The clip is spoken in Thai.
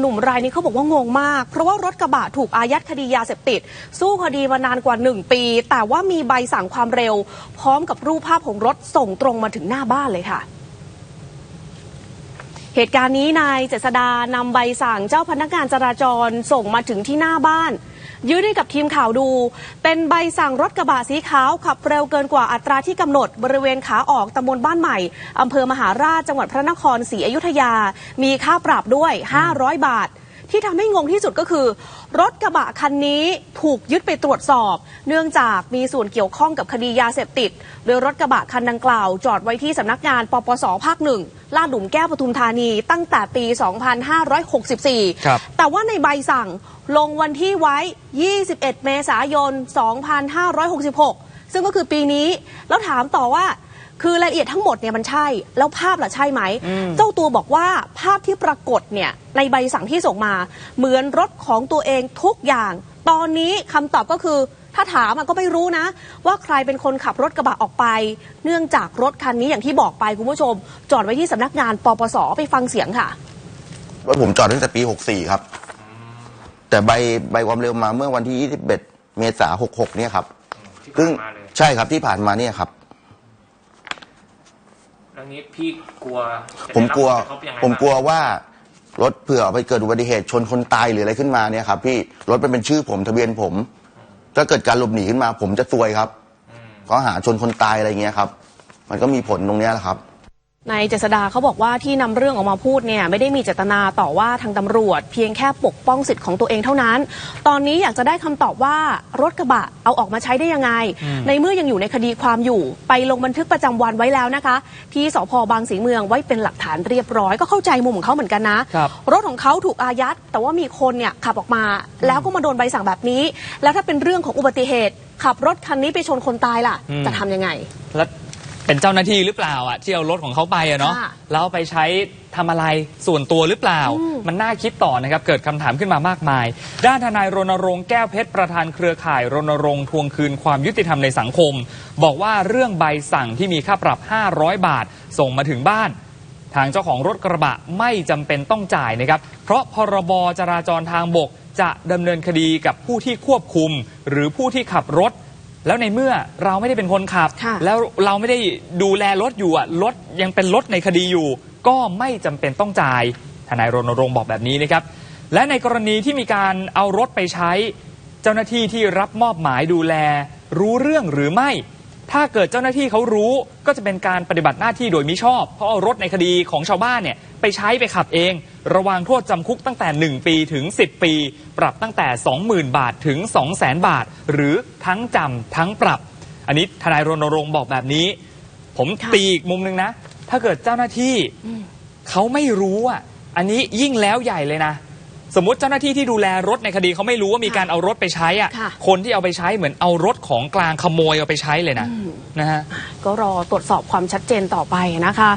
หนุ่มรายนี้เขาบอกว่างงมาก เพราะว่ารถกระบะถูกอายัดคดียาเสพติด สู้คดีมานานกว่า 1 ปี แต่ว่ามีใบสั่งความเร็ว พร้อมกับรูปภาพของรถส่งตรงมาถึงหน้าบ้านเลยค่ะ เหตุการณ์นี้นายเจษดานำใบสั่งเจ้าพนักงานจราจรส่งมาถึงที่หน้าบ้าน ยื่นให้กับทีมข่าวดู เป็นใบสั่งรถกระบะสีขาวขับเร็วเกินกว่าอัตราที่กำหนดบริเวณขาออกตำบลบ้านใหม่อำเภอมหาราชจังหวัดพระนครศรีอยุธยา มีค่าปรับด้วย 500 บาท ที่ทำให้งงที่สุดก็คือ รถกระบะคันนี้ถูกยึดไปตรวจสอบ เนื่องจากมีส่วนเกี่ยวข้องกับคดียาเสพติด โดยรถกระบะคันดังกล่าว จอดไว้ที่สำนักงานปปสภาคหนึ่งลาดหลุมแก้วปทุมธานีตั้งแต่ปี 2564ครับแต่ว่าในใบสั่งลงวันที่ไว้ 21 เมษายน 2566 ซึ่งก็คือปีนี้ แล้วถามต่อว่า คือรายละเอียดทั้งหมดเนี่ยมันใช่ แล้วภาพล่ะใช่ไหม เจ้าตัวบอกว่าภาพที่ปรากฏเนี่ยในใบสั่งที่ส่งมา เหมือนรถของตัวเองทุกอย่าง ตอนนี้คำตอบก็คือถ้าถามอะก็ไม่รู้นะ ว่าใครเป็นคนขับรถกระบะออกไป เนื่องจากรถคันนี้อย่างที่บอกไปคุณผู้ชม จอดไว้ที่สำนักงานปปสไปฟังเสียงค่ะรถผมจอดตั้งแต่ปี 64 ครับ แต่ใบใบความเร็วมาเมื่อวันที่ 21 เมษายน 66 เนี่ยครับที่ซึ่งผ่านมาเลยใช่ครับที่ผ่านมาเนี่ยครับ แล้วนี้พี่กลัวจะผมกลัวได้รับผลกระทบยังไงผมกลัวบ้างว่ารถเผื่อไปเกิดอุบัติเหตุชนคนตายหรืออะไรขึ้นมาเนี่ยครับพี่รถมันเป็นชื่อผมทะเบียนผม ถ้าเกิดการหลบหนีขึ้นมา ผมจะซวยครับข้อหาชนคนตายอะไรเงี้ยครับ มันก็มีผลตรงเนี้ยแหละครับ นายเจษดาเขาบอกว่าที่นำเรื่องออกมาพูดเนี่ยไม่ได้มีเจตนาต่อว่าทางตำรวจ เพียงแค่ปกป้องสิทธิ์ของตัวเองเท่านั้น ตอนนี้อยากจะได้คำตอบว่ารถกระบะเอาออกมาใช้ได้ยังไง ในเมื่อยังอยู่ในคดีความอยู่ ไปลงบันทึกประจำวันไว้แล้วนะคะ ที่สพบางสีเมืองไว้เป็นหลักฐานเรียบร้อยก็เข้าใจมุมของเขาเหมือนกันนะครับรถของเขาถูกอายัด แต่ว่ามีคนเนี่ยขับออกมา แล้วก็มาโดนใบสั่งแบบนี้ แล้วถ้าเป็นเรื่องของอุบัติเหตุ ขับรถคันนี้ไปชนคนตายล่ะอืมจะทำยังไงแล้ว เป็นเจ้าหน้าที่หรือเปล่าอะที่เอารถของเขาไปอะเนาะค่ะแล้วเอาไปใช้ทำอะไรส่วนตัวหรือเปล่า อืม มันน่าคิดต่อนะครับ เกิดคำถามขึ้นมามากมาย ด้านทนายรณรงค์แก้วเพชรประธานเครือข่ายรณรงค์ทวงคืนความยุติธรรมในสังคม บอกว่าเรื่องใบสั่งที่มีค่าปรับ 500 บาท ส่งมาถึงบ้าน ทางเจ้าของรถกระบะไม่จำเป็นต้องจ่ายนะครับ เพราะพรบจราจรทางบกจะดำเนินคดีกับผู้ที่ควบคุม หรือผู้ที่ขับรถ แล้วในเมื่อเราไม่ได้เป็นคนขับ ค่ะ แล้วเราไม่ได้ดูแลรถอยู่อะรถยังเป็นรถในคดีอยู่ ก็ไม่จำเป็นต้องจ่ายทนายรณรงค์บอกแบบนี้นะครับ และในกรณีที่มีการเอารถไปใช้ เจ้าหน้าที่ที่รับมอบหมายดูแล รู้เรื่องหรือไม่ ถ้าเกิดเจ้าหน้าที่เขารู้ก็จะเป็นการปฏิบัติหน้าที่โดยมิชอบ เพราะเอารถในคดีของชาวบ้านเนี่ยไปใช้ไปขับเอง ระวังโทษจำคุกตั้งแต่ 1 ปีถึง 10 ปี ปรับตั้งแต่ 20,000 บาทถึง 200,000 บาท หรือทั้งจำทั้งปรับ อันนี้ทนายรณรงค์บอกแบบนี้ ผมค่ะตีอีกมุมหนึ่งนะ ถ้าเกิดเจ้าหน้าที่เขาไม่รู้อะอันนี้ยิ่งแล้วใหญ่เลยนะ สมมติเจ้าหน้าที่ที่ดูแลรถในคดีเขาไม่รู้ว่ามีการเอารถไปใช้อะ ค่ะ คนที่เอาไปใช้เหมือนเอารถของกลางขโมยเอาไปใช้เลยนะนะฮะก็รอตรวจสอบความชัดเจนต่อไปนะคะ